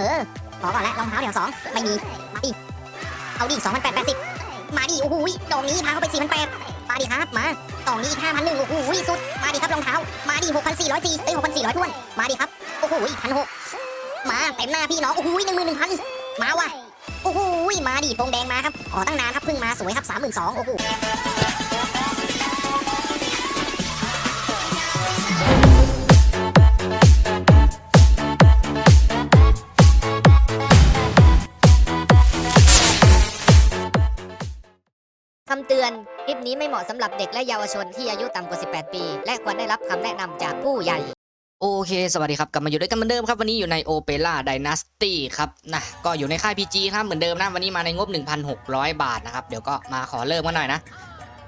เออขอก่อนแล้วรองเท้าเดี๋ยวสองไม่มีมาดิเอาดิสองพันแปดแปดสิบมาดิโอ้โหดอกนี้พาเขาไปสี่พันแปดมาดิครับมาต่อนี้ห้าพันหนึ่งโอ้โหสุด มาดิครับรองเท้า มาดิหกพันสี่ร้อยสี่เอ้ยหกพันสี่ร้อยท้วน มาดิครับโอ้โหพันหกมาเต็มหน้าพี่น้องโอ้โหหนึ่งหมื่นหนึ่งพันมาว่ะโอ้โหยมาดิธงแดงมาครับขอตั้งนานครับเพิ่งมาสวยครับสามหมื่นสองโอ้โห เหมาะสำหรับเด็กและเยาวชนที่อายุต่ำกว่า 18 ปี และควรได้รับคำแนะนำจากผู้ใหญ่ โอเค สวัสดีครับ กลับมาอยู่ด้วยกันเหมือนเดิมครับ วันนี้อยู่ในโอเปร่าไดนาสตี้ครับนะก็อยู่ในค่าย PG ครับ เหมือนเดิมนะ วันนี้มาในงบ 1,600 บาทนะครับ เดี๋ยวก็มาขอเริ่มกันหน่อยนะ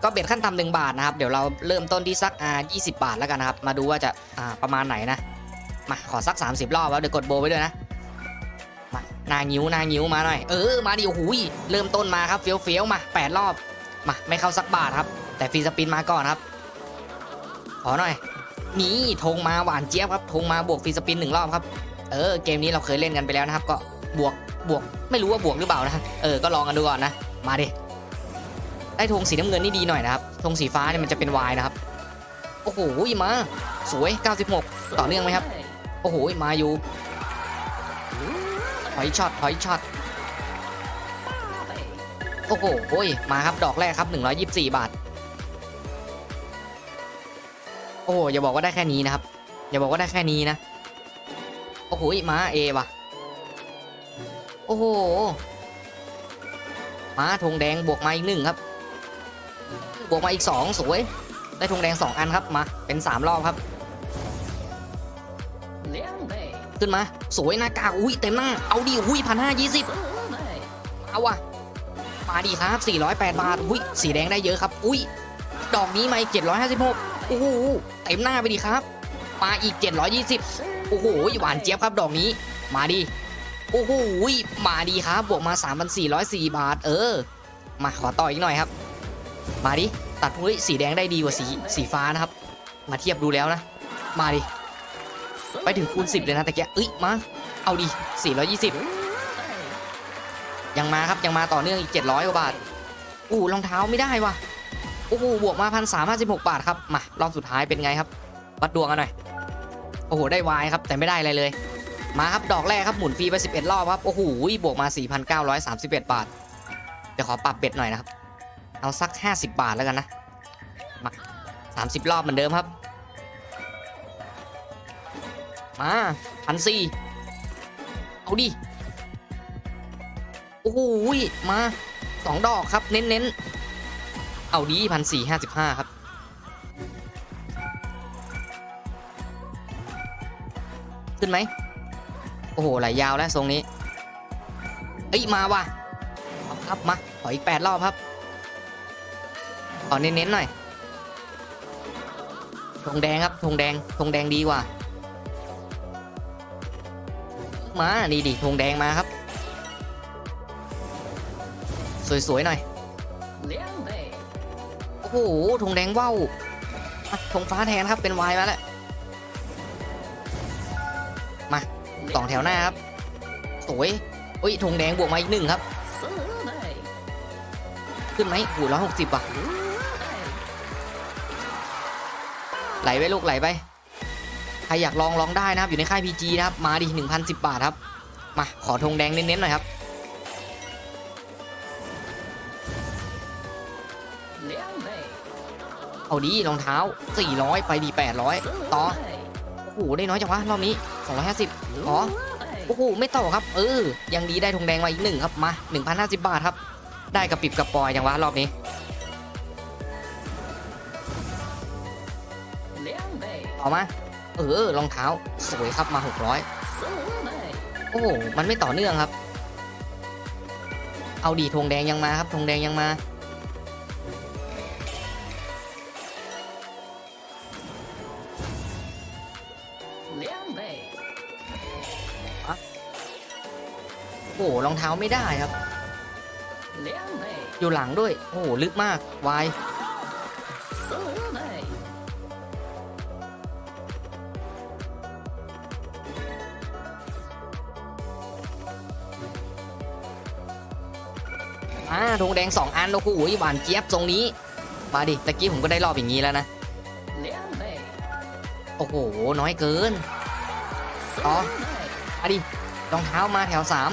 ก็เบ็ดขั้นต่ำหนึ่งบาทนะครับ เดี๋ยวเราเริ่มต้นที่สักอ่า20 บาทแล้วกันนะครับ มาดูว่าจะอ่าประมาณไหนนะ มาขอสัก 30 รอบแล้วเดี๋ยวกดโบไว้ด้วยนะมาหนางิ้วหนางิ้วมาหน่อย เออ มาดิโอ้โหเริ่มต้นมาครับเฟี้ยวเฟี้ยวๆมา 8 รอบ มา ไม่เข้าสักบาทครับ แต่ฟรีสปินมาก่อนครับ ขอหน่อยนี่ธงมาหวานเจี๊ยบครับธงมาบวกฟรีสปินหนึ่งรอบครับ เออเกมนี้เราเคยเล่นกันไปแล้วนะครับ ก็บวกบวกไม่รู้ว่าบวกหรือเปล่านะเออก็ลองกันดูก่อนนะมาดิได้ธงสีน้ำเงินนี่ดีหน่อยนะครับธงสีฟ้าเนี่ยมันจะเป็นวายนะครับโอ้โหมาสวย 96 ต่อเนื่องไหมครับ โอ้โหมาอยู่ถอยช็อตถอยช็อตโอ้โหมาครับดอกแรกครับ 124 บาท โอ้โหอย่าบอกว่าได้แค่นี้นะครับ อย่าบอกว่าได้แค่นี้นะ โอ้โหม้าเอว่ะ โอ้โห ม้าธงแดงบวกมาอีกหนึ่งครับ บวกมาอีกสองสวย ได้ธงแดงสองอันครับ มา เป็นสามรอบครับ ขึ้นมา สวยหน้ากากอุ้ยเต็มหน้า เอาดิอุ้ยพันห้ายี่สิบเอาว่ะมาดีครับ 408 บาท อุ้ย สีแดงได้เยอะครับ อุ้ย ดอกนี้มาอีก756โอ้โหเต็มหน้าไปดีครับ มาอีก 720 โอ้โหหวานเจี๊ยบครับดอกนี้ มาดีโอ้โหมาดีครับบวกมา 3,404 บาท เออ มาขอต่ออีกหน่อยครับ มาดิตัดเฮ้ยสีแดงได้ดีกว่าสีสีฟ้านะครับ มาเทียบดูแล้วนะ มาดิไปถึงคูณ10 เลยนะตะเกียเอ้ยมา เอาดิ 420 ยังมาครับยังมาต่อเนื่องอีก 700กว่าบาทอู้รองเท้าไม่ได้ว่ะ โอ้โหบวกมาพันสามห้าสิบหกบาทครับมารอบสุดท้ายเป็นไงครับวัดดวงกันหน่อยโอ้โหได้วายครับแต่ไม่ได้อะไรเลย มาครับดอกแรกครับหมุนฟรีไป 11 รอบครับโอ้โหบวกมา 4,931 บาทเดี๋ยวขอปรับเบ็ดหน่อยนะครับ เอาสัก 50 บาทแล้วกันนะมา30 รอบเหมือนเดิมครับ มาพันสี่เอาดิโอ้โหมาสองดอกครับเน้นๆ เอาดีพันสี่ห้าสิบห้าครับขึ้นไหมโอ้โหไหลยาวแล้วทรงนี้เอ้ยมาว่ะเอาครับมาขออีกแปดรอบครับขอเน้นๆหน่อยธงแดงครับธงแดงธงแดงดีกว่า มานี่ดิธงแดงมาครับ สวยๆหน่อย โอ้โหธงแดงว่าวอะธงฟ้าแทนครับเป็นวายมาแล้ว มาสองแถวหน้าครับ สวยอุ้ยธงแดงบวกมาอีกหนึ่งครับ ขึ้นไหมหูร้อยหกสิบอะ ไหลไปลูกไหลไป ใครอยากลองลองได้นะครับ อยู่ในค่าย PG นะครับ มาดิ1,010บาทครับ มาขอธงแดงเน้นๆหน่อยครับ เอาดีรองเท้า 400 ไปดี 800 ต่อ โอ้โห ได้น้อยจังวะ รอบนี้ 250อ๋อโอ้โห ไม่ต่อครับ เออ ยังดีได้ธงแดงมาอีกหนึ่งครับ มา 1,050 บาทครับ ได้กระปิบกระปอยจังวะรอบนี้ต่อมา เออ รองเท้า สวยครับมา 600 โอ้โห มันไม่ต่อเนื่องครับ เอาดีธงแดงยังมาครับธงแดงยังมา โอ้รองเท้าไม่ได้ครับ อยู่หลังด้วย โอ้ลึกมาก วาย อ่าธงแดงสองอัน โอ้โหหวานเจี๊ยบทรงนี้ มาดิ ตะกี้ผมก็ได้รอบอย่างนี้แล้วนะ โอ้โห น้อยเกิน อ๋อมาดิ รองเท้ามาแถวสาม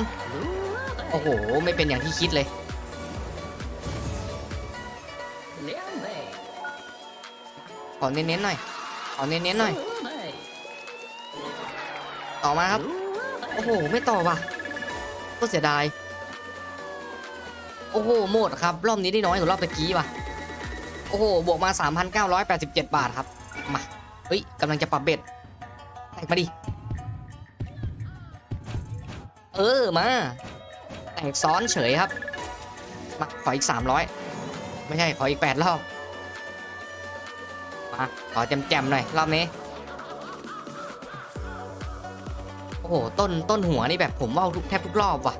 โอ้โห ไม่เป็นอย่างที่คิดเลย ขอเน้นๆหน่อย ขอเน้นๆหน่อย ต่อมาครับ โอ้โห ไม่ต่อว่ะ ก็เสียดาย โอ้โห หมดครับ รอบนี้ได้น้อยกว่ารอบตะกี้ว่ะ โอ้โห บวกมา 3,987 บาทครับ มา เฮ้ยกำลังจะปรับเบ็ดแตกมาดิ เออมาแตกซ้อนเฉยครับมาขออีก300ไม่ใช่ขออีก8รอบมาขอแจมๆหน่อยรอบนี้โอ้โหต้นต้นหัวนี่แบบผมว่าทุกแทบทุกรอบว่ะ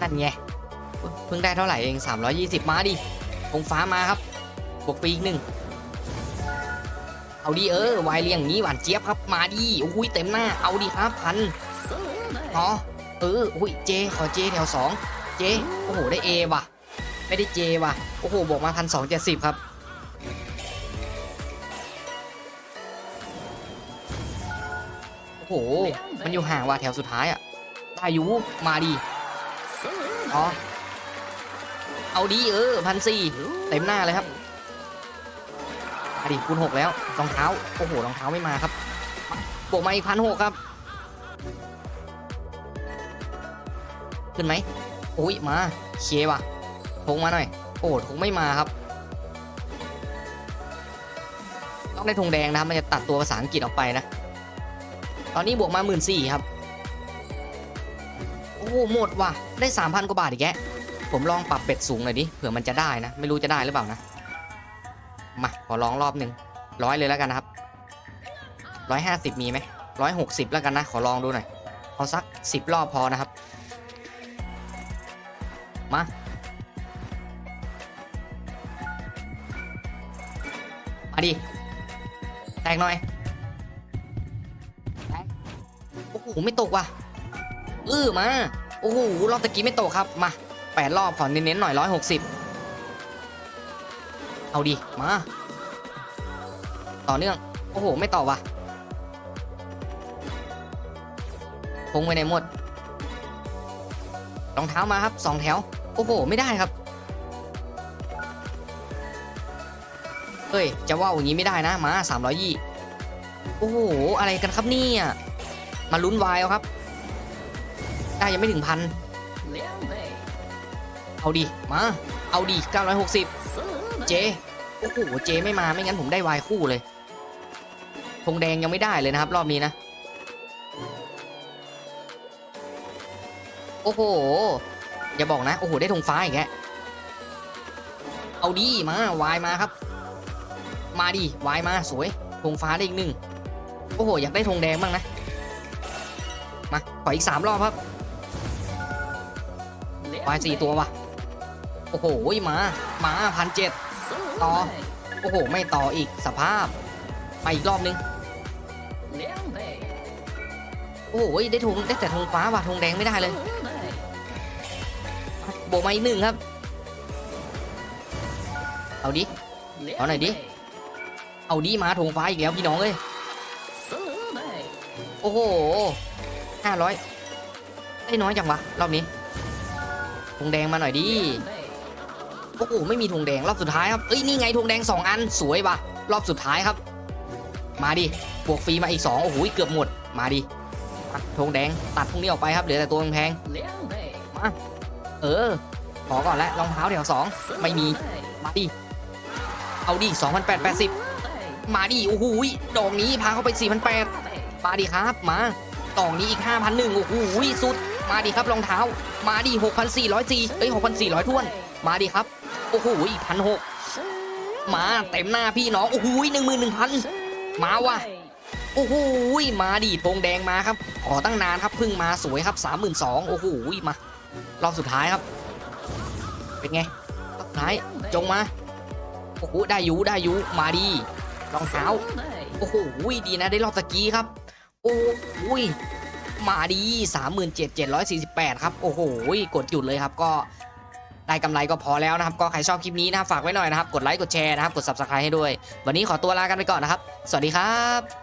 นั่นไงเพิ่งได้เท่าไหร่เอง320 มาดิธงฟ้ามาครับบวกไปอีกหนึ่งเอาดิเออวายเรียงนี้หวานเจี๊ยบครับมาดิโอ้ยเต็มหน้าเอาดิครับพัน อ๋อเอออุ้ยเจขอเจแถวสองเจโอ้โหได้เอว่ะ ไม่ได้เจว่ะโอ้โหบอกมาพันสองเจ็ดสิบครับโอ้โหมันอยู่ห่างว่ะแถวสุดท้ายอะได้อยูมาดิอ๋อเอาดีเออพันสี่เต็มหน้าเลยครับมาดิคูณหกแล้วรองเท้าโอ้โหรองเท้าไม่มาครับบวกมาอีกพันหกครับ ขึ้นไหมอุ้ยมาเคว่ะทงมาหน่อย โอ้โหทงไม่มาครับ ต้องได้ธงแดงนะครับมันจะตัดตัวภาษาอังกฤษออกไปนะ ตอนนี้บวกมาหมื่นสี่ครับ โอ้โหหมดว่ะ ได้สามพันกว่าบาทอีกแกะผมลองปรับเป็ดสูงหน่อยดิ เผื่อมันจะได้นะ ไม่รู้จะได้หรือเปล่านะ มาขอลองรอบหนึ่งร้อยเลยแล้วกันนะครับร้อยห้าสิบมีไหมร้อยหกสิบแล้วกันนะ ขอลองดูหน่อย เอาสักสิบรอบพอนะครับ มามาดิแตกหน่อยแตกโอ้โหไม่ตกว่ะเออมาโอ้โหรอบตะกี้ไม่ตกครับมาแปดรอบขอเน้นๆหน่อยร้อยหกสิบเอาดิมาต่อเนื่องโอ้โหไม่ต่อว่ะพงไปไหนหมดรองเท้ามาครับสองแถว โอ้โห ไม่ได้ครับ เฮ้ย จะว่าอย่างนี้ไม่ได้นะ มาสามร้อยยี่โอ้โห อะไรกันครับเนี่ย มาลุ้นวายเอาครับ ได้ยังไม่ถึงพัน เอาดิมา เอาดิ960เจ โอ้โห เจไม่มา ไม่งั้นผมได้วายคู่เลยธงแดงยังไม่ได้เลยนะครับ รอบนี้นะ โอ้โห อย่าบอกนะ โอ้โห ได้ธงฟ้าอีกแกเอาดิมาวายมาครับ มาดิวายมาสวยธงฟ้าได้อีกหนึ่งโอ้โห อยากได้ธงแดงบ้างนะ มาขออีกสามรอบครับวายสี่ตัวว่ะโอ้โหมามาพันเจ็ดต่อ โอ้โห ไม่ต่ออีกสภาพมาอีกรอบนึงโอ้โหได้ธงได้แต่ธงฟ้าว่ะธงแดงไม่ได้เลย โบกมาอีกหนึ่งครับ เอาดิ เอาหน่อยดิ เอาดิมาธงฟ้าอีกแล้วพี่น้องเอ้ย โอ้โหห้าร้อยได้น้อยจังวะรอบนี้ธงแดงมาหน่อยดิ โอ้โหไม่มีธงแดงรอบสุดท้ายครับ เอ้ยนี่ไงธงแดงสองอันสวยวะรอบสุดท้ายครับ มาดิบวกฟรีมาอีกสองโอ้โหเกือบหมด มาดิอะธงแดงตัดพวกนี้ออกไปครับเหลือแต่ตัวแพงมา เออ ขอก่อนแล้วรองเท้าแถวสองไม่มี มาดิ เอาดิสองพันแปดแปดสิบมาดิ โอ้โหดอกนี้พาเข้าไปสี่พันแปดมาดิครับ มาดอกนี้อีกห้าพันหนึ่งโอ้โหสุด มาดิครับรองเท้า มาดิหกพันสี่ร้อยสี่เอ้ยหกพันสี่ร้อยท้วน มาดิครับ โอ้โหอีกพันหกมาเต็มหน้าพี่น้อง โอ้โหหนึ่งหมื่นหนึ่งพันมาว่ะโอ้โหมาดิธงแดงมาครับ ขอตั้งนานครับเพึ่งมาสวยครับสามหมื่นสองโอ้โหมา รอบสุดท้ายครับ เป็นไงรอบสุดท้ายจงมาโอ้โหได้อยูได้อยูมาดีรองเท้าโอ้โหดีนะได้รอบตะกี้ครับ โอ้โหมาดี37,748ครับ โอ้โหกดหยุดเลยครับก็ได้กำไรก็พอแล้วนะครับ ก็ใครชอบคลิปนี้นะครับฝากไว้หน่อยนะครับ กดไลค์กดแชร์นะครับ กด subscribe ให้ด้วย วันนี้ขอตัวลากันไปก่อนนะครับ สวัสดีครับ